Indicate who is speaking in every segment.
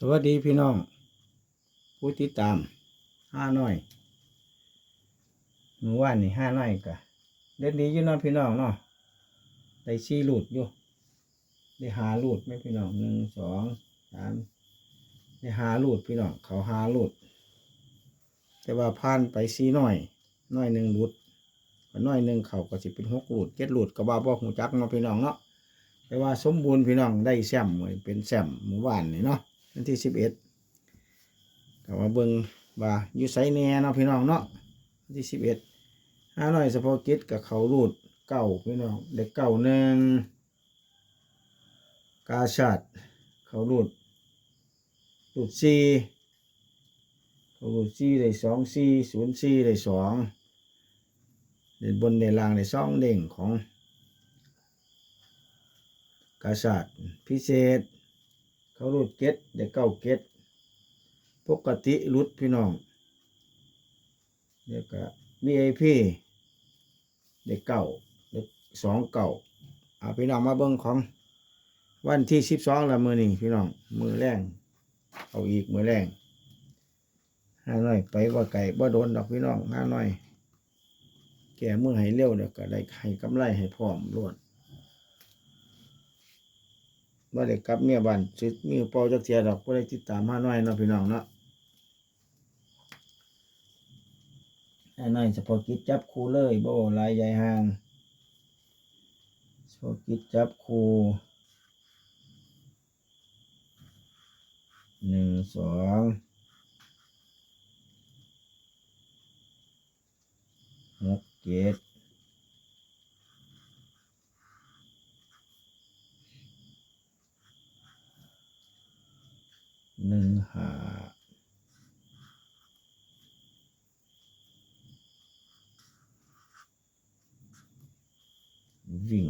Speaker 1: สวัสดีพี่น้อง ผู้ติดตามห้าน้อยเมื่านนี่ห้าน้อยกะเล่นดีอยู่เนาะพี่น้องเนาะได้ซี่ลูดอยู่ได้หาลูดไหมพี่น้องหนึ่งสองสามได้หาลูดพี่น้องเขาหาลูดแต่ว่าผ่านไปซี่น้อยน้อยหนึ่งลูดก็น้อยหนึ่งเขาก็สิเป็นหกลูดเจ็ดลูดก็บ่าบ่หูจักเนาะพี่น้องเนาะแต่ว่าสมบูรณ์พี่น้องได้แซมไว้เป็นแซมเมื่อวานนี่เนาะ วันที่สิบเอ็ดก็มาเบิ่งว่าอยู่ไสแน่เนาะพี่น้องเนาะวันที่สิบเอ็ดห้าน้อยเฉพกิจกับเขารูดเก่าพี่น้องเด็กเก่าหนึ่งกาชาดเขารูดรูดสี่เขารูดสี่ได้สองสี่ศูนย์สี่ได้สองเด่นบนเด่นล่างได้สองเด้งของกาชาดพิเศษ เขารุดเก็ตเด็กเก้าเก็ตปกติรุดพี่น้องเด็กก็ VIP เด็กเก้าเด็กสองเก้าเอาพี่น้องมาเบิ่งของวันที่สิบสองละมือนี่พี่น้องมือแรงเอาอีกมือแรงห้าน้อยไปว่าไก่บ่โดนดอกพี่น้องห้าน้อย แก่มือให้เร็วเดี๋ยวก็ได้ให้กำไรให้พร้อมรวด ว่าได้กลับเมียบ้านสิมีเป่าจักเทียดอกบ่ได้ติดตามมาหน่อยเนาะพี่น้องเนาะไอ้น้อยเฉพาะกิจจับคู่เลยบ่หลายใหญ่ห่างเฉพาะกิจจับคู่หนึ่งสองหกเจ็ด หนึ่งหาวิ่ง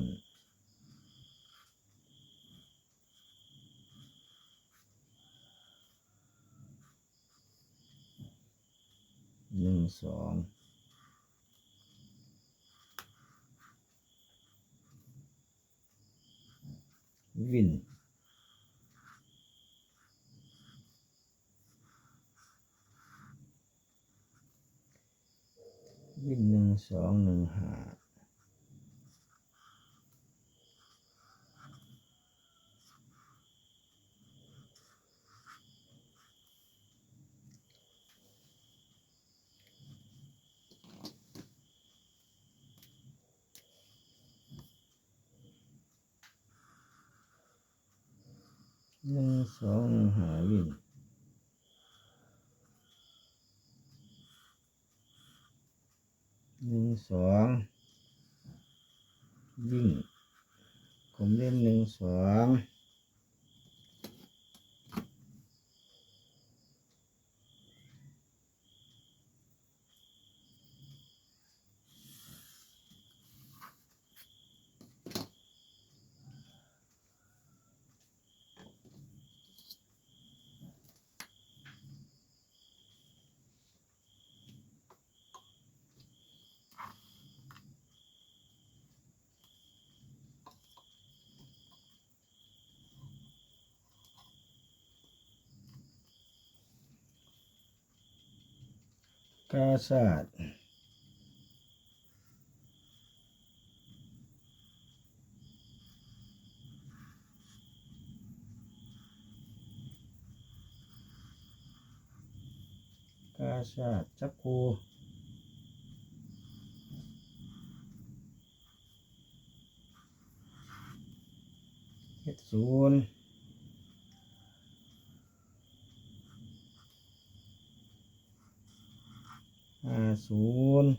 Speaker 1: หนึ่ง สองวินวินหนึ่งสองหนึ่งหา สองหนึ่งหาวิ่งหนึ่งสองวิ่งผมเล่นหนึ่งสอง กาศาสตร์กาศาสตร์จักคูเฮ็ดศูนย์ ห้าศูนย์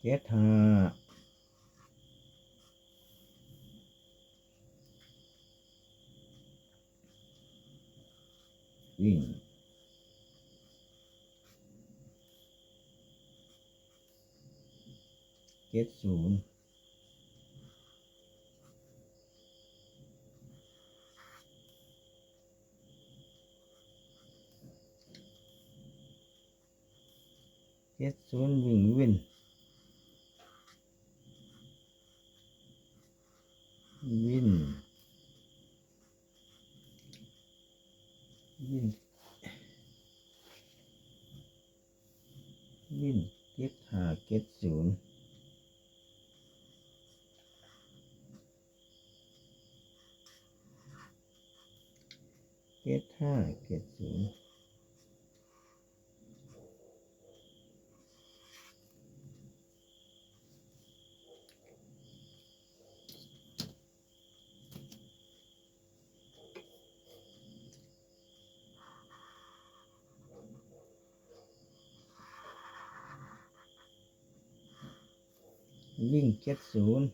Speaker 1: เจ็ดห้าวิ่งเจ็ดศูนย์ ศูนวิ่งวินวินวินวินเก็ตหาเก็ตศูนย์เก็ตห้าเก็ตศูนย์ วิ่งเจ็ดศูนย์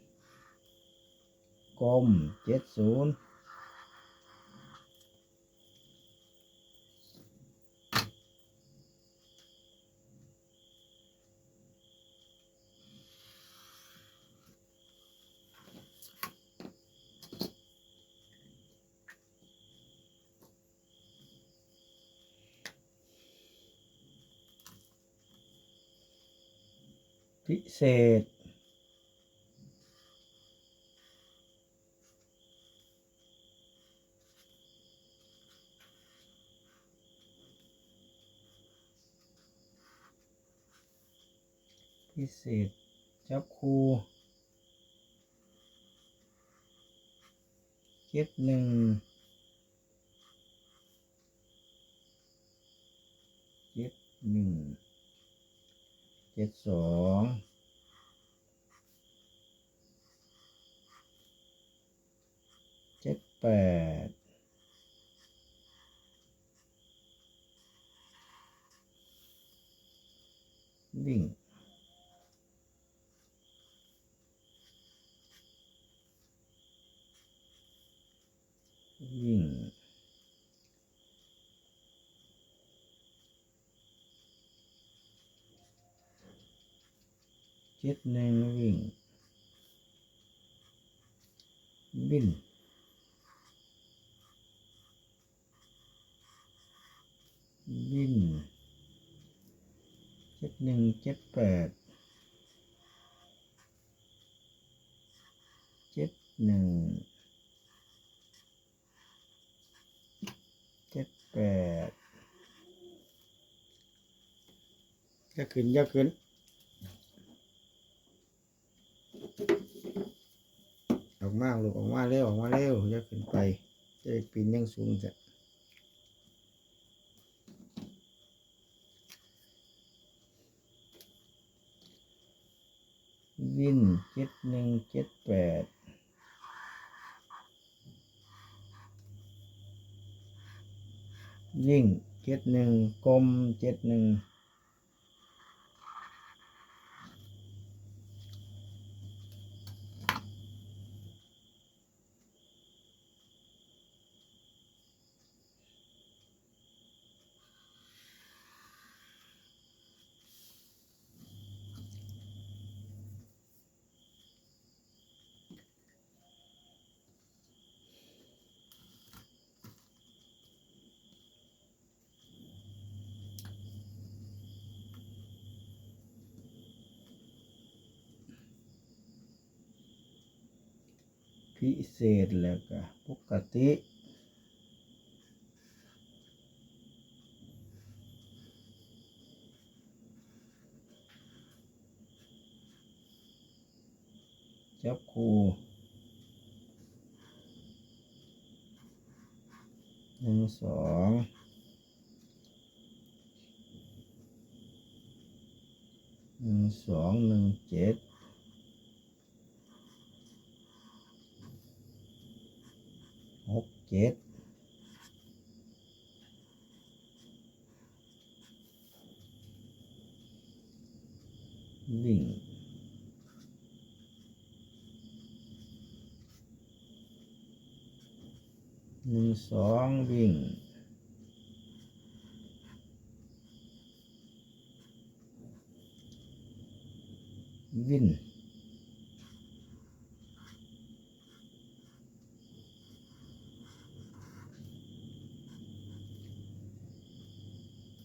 Speaker 1: กลมเจ็ดศูนย์พิเศษ เศษ จับคูเจ็ดหนึ่งเจ็ดหนึ่งเจ็ดสองเจ็ดแปดวิ่ง วิ่ง เจ็ดหนึ่งวิ่งวิ่งวิ่งเจ็ดหนึ่งเจ็ดแปดเจ็ดหนึ่ง เจ็ ดแปดจะขึ้นจะขึ้นออกมาลูกออกมาเร็วออกมาเร็วจะขึ้นไป จะปีนยังสูงจะนเจ็ดหนึ่งเจ็ดแปด ยิ่งเจ็ดหนึ่งกลมเจ็ดหนึ่ง พิเศษแล้วก็ปกติจับคู่หนึ่งสองหนึ่งสองหนึ่งเจ็ดหก เจ็ดวิ่งหนึ่งสองวิ่ง วิ่น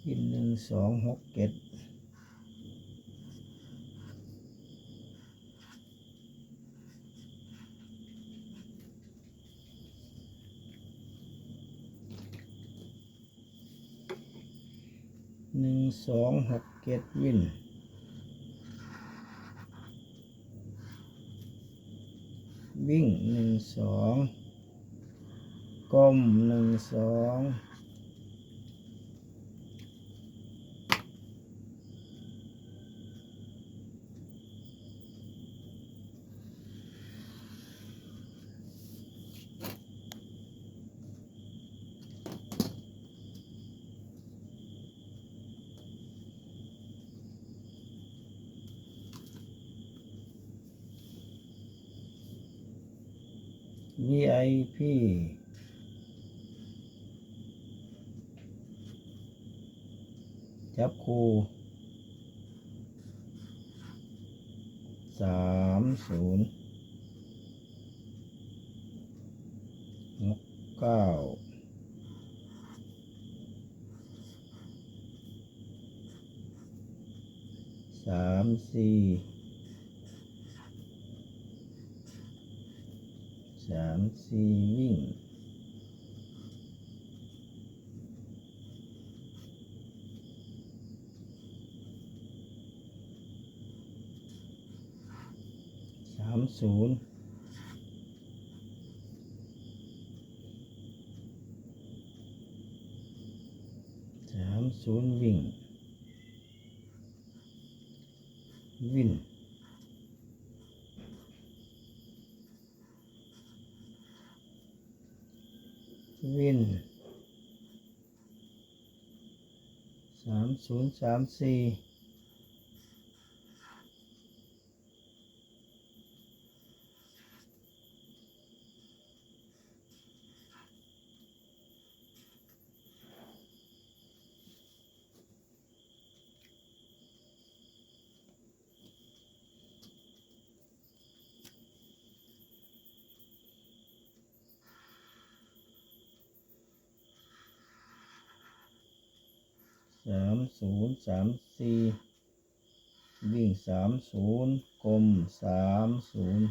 Speaker 1: วิ่นหนึ่ง สองหกเจ็ดหนึ่งสองหกเก็ดวินวิ่งหนึ่งสองก้มหนึ่งสอง VIP จับคูสามศูนย์หกเก้าสามสี่ามสี่วิ่งสามศูนย์สามศูนย์วิ่ง วิ่ง วินสามศูนย์สามสี่ ศูนย์สามสี่วิ่งสามศูนย์กลมสามศูนย์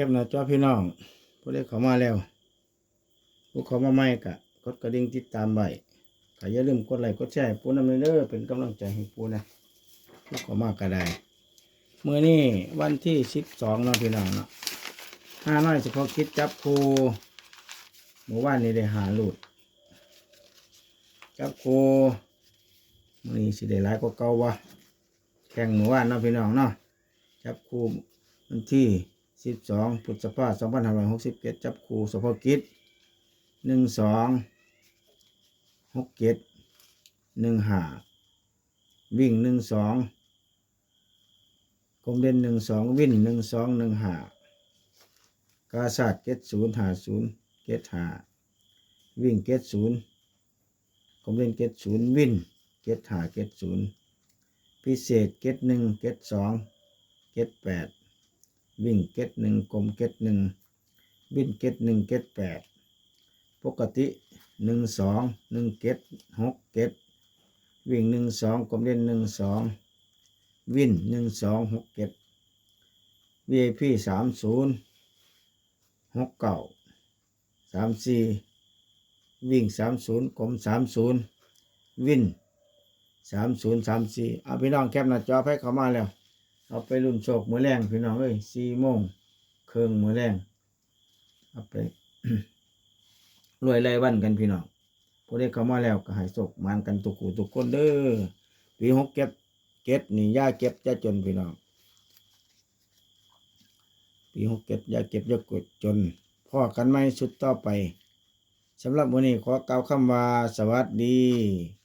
Speaker 1: แคบหน้าจอพี่น้อง ผู้ได้เข้ามาแล้ว ผู้เข้ามาใหม่กะกดกระดิ่งติดตามไว้ก็อย่าลืมกดไลค์กดแชร์ให้ปูนำเด้อเป็นกำลังใจให้ปูนะผู้เข้ามาก็ได้เมื่อนี้วันที่สิบสองเนาะพี่น้องเนาะห้าน้อยเฉพาะคิดจับครูเมื่อวานนี้ได้หาลูดจับครูมื่อนี้สิได้หลายกว่าเก่าวะแข่งเมื่อวานเนาะพี่น้องเนาะจับครูวันที่ สิบสองพฤษภาสองพันห้าร้อยหกสิบเจ็ดจับครูเฉพาะกิจหนึ่งสองหกเจ็ดหนึ่งห้าวิ่งหนึ่งสองกลมเด่นหนึ่งสองวิ่นหนึ่งสองหนึ่งห้ากาศาสตร์เจ็ดศูนย์หาศูนย์เจ็ดหาวิ่งเจ็ดศูนย์กลมเด่นเจ็ดศูนย์วิ่นเจ็ดหาเจ็ดศูนย์พิเศษเจ็ดหนึ่งเจ็ดสองเจ็ดแปด วิ่งเจ็ดหนึ่งกลมเจ็ดหนึ่งวิ่นเจ็ดหนึ่งเจ็ดแปดปกติหนึ่งสองหนึ่งเจ็ดหกเจ็ดวิ่งหนึ่งสองกลมเด่นหนึ่งสองวิ่นหนึ่งสองหกเจ็ด VIP สามศูนย์หกเก้าสามสี่วิ่งสามศูนย์กลมสามศูนย์วิ่นสามศูนย์สามสี่เอาพี่น้องแคปหน้าจอให้เข้ามาแล้ว เอาไปรุ่นโชคมือแรงพี่น้องเอ้ยสี่โมงเครื่องมือแรงเอาไปรวยไรวันกันพี่น้องผู้ได้เข้ามาแล้วก็ให้โชคมันกันทุกคู่ทุกคนเด้อปีหกเก็บเก็บนี่ย่าเก็บจะจนพี่น้องปีหกเก็บย่าเก็บย่ากดจนพ่อกันไหมชุดต่อไปสำหรับวันนี้ขอกล่าวคำว่าสวัสดี